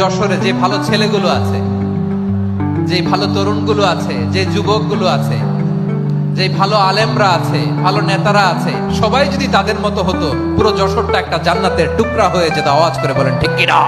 যশোরে যে ভালো ছেলেগুলো আছে, যে ভালো তরুণগুলো আছে, যে যুবকগুলো আছে, যে ভালো আলেমরা আছে, ভালো নেতারা আছে, সবাই যদি তাদের মতো হতো, পুরো যশোরটা একটা জান্নাতের টুকরা হয়ে যেত, আওয়াজ করে বলেন, ঠিক কিনা?